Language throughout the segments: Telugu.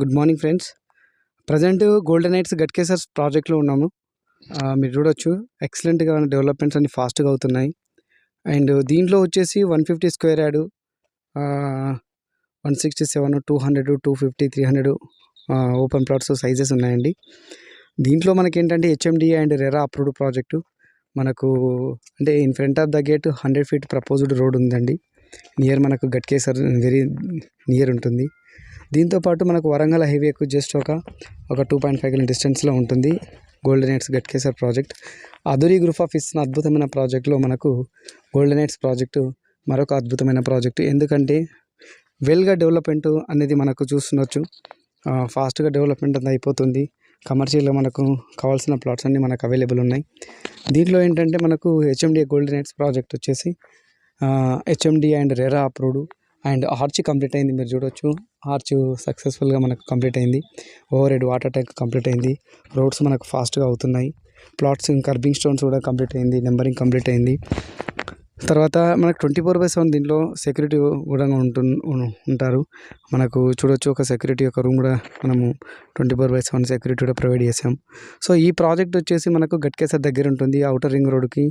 Good morning friends. Present golden nights గట్కేసర్స్ ప్రాజెక్ట్లో ఉన్నాము. మీరు చూడొచ్చు ఎక్సలెంట్గా డెవలప్మెంట్స్ అన్ని ఫాస్ట్గా అవుతున్నాయి. అండ్ దీంట్లో వచ్చేసి one fifty square yard one sixty seven two hundred two fifty three hundred open plots sizes ఉన్నాయండి. దీంట్లో మనకి ఏంటంటే HMD and RERA approved project. మనకు అంటే in front of the gate hundred feet proposed road ఉందండి. నియర్ మనకు గట్కేసర్ వెరీ నియర్ ఉంటుంది. దీంతో పాటు మనకు వరంగల్ హైవేకు జస్ట్ ఒక ఒక టూ పాయింట్ ఫైవ్ కిలో డిస్టెన్స్లో ఉంటుంది. Golden eights Ghatkesar project Adhuri group of ఇస్తున్న అద్భుతమైన ప్రాజెక్ట్లో మనకు గోల్డెన్ ఎయిట్స్ ప్రాజెక్టు మరొక అద్భుతమైన ప్రాజెక్టు ఎందుకంటే వెల్గా డెవలప్మెంట్ అనేది మనకు చూస్తుండొచ్చు. ఫాస్ట్గా డెవలప్మెంట్ అంతా అయిపోతుంది. కమర్షియల్గా మనకు కావాల్సిన ప్లాట్స్ అన్నీ మనకు అవైలబుల్ ఉన్నాయి. దీంట్లో ఏంటంటే మనకు హెచ్ఎండి గోల్డెన్ ఎయిట్స్ ప్రాజెక్ట్ వచ్చేసి HMD and RERA approved and arch complete అయింది మీరు చూడొచ్చు. ఆర్చ్ సక్సెస్ఫుల్గా మనకు కంప్లీట్ అయింది. Over head water tank complete అయింది. రోడ్స్ మనకు ఫాస్ట్గా అవుతున్నాయి. ప్లాట్స్ కర్బింగ్ స్టోన్స్ కూడా కంప్లీట్ అయింది నెంబరింగ్ కంప్లీట్ అయింది. తర్వాత మనకు ట్వంటీ ఫోర్ బై సెవెన్ దీంట్లో సెక్యూరిటీ కూడా ఉంటు ఉంటారు. మనకు చూడొచ్చు ఒక సెక్యూరిటీ ఒక రూమ్ కూడా మనము twenty four by seven security కూడా ప్రొవైడ్ చేసాం. సో ఈ ప్రాజెక్ట్ వచ్చేసి మనకు గట్కేసర్ దగ్గర ఉంటుంది. అవుటర్ రింగ్ రోడ్కి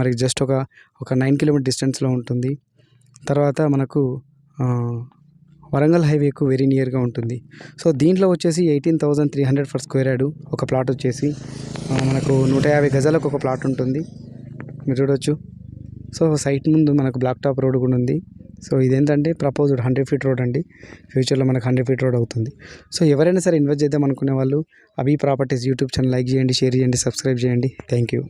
మనకి జస్ట్ ఒక ఒక నైన్ కిలోమీటర్ డిస్టెన్స్లో ఉంటుంది. తర్వాత మనకు వరంగల్ హైవేకు వెరీ నియర్గా ఉంటుంది. సో దీంట్లో వచ్చేసి eighteen thousand three hundred for square yard ఒక ప్లాట్ వచ్చేసి మనకు నూట యాభై గజాలకు ఒక ప్లాట్ ఉంటుంది. మీరు చూడొచ్చు. సో సైట్ ముందు మనకు బ్లాక్ టాప్ రోడ్ కూడా ఉంది. సో ఇదేంటంటే ప్రపోజ్డ్ హండ్రెడ్ ఫీట్ రోడ్ అండి. ఫ్యూచర్లో మనకు హండ్రెడ్ ఫీట్ రోడ్ అవుతుంది. సో ఎవరైనా సరే ఇన్వెస్ట్ చేద్దాం అనుకునే వాళ్ళు అవి ప్రాపర్టీస్ యూట్యూబ్ ఛానల్ లైక్ చేయండి షేర్ చేయండి సబ్స్క్రైబ్ చేయండి. Thank you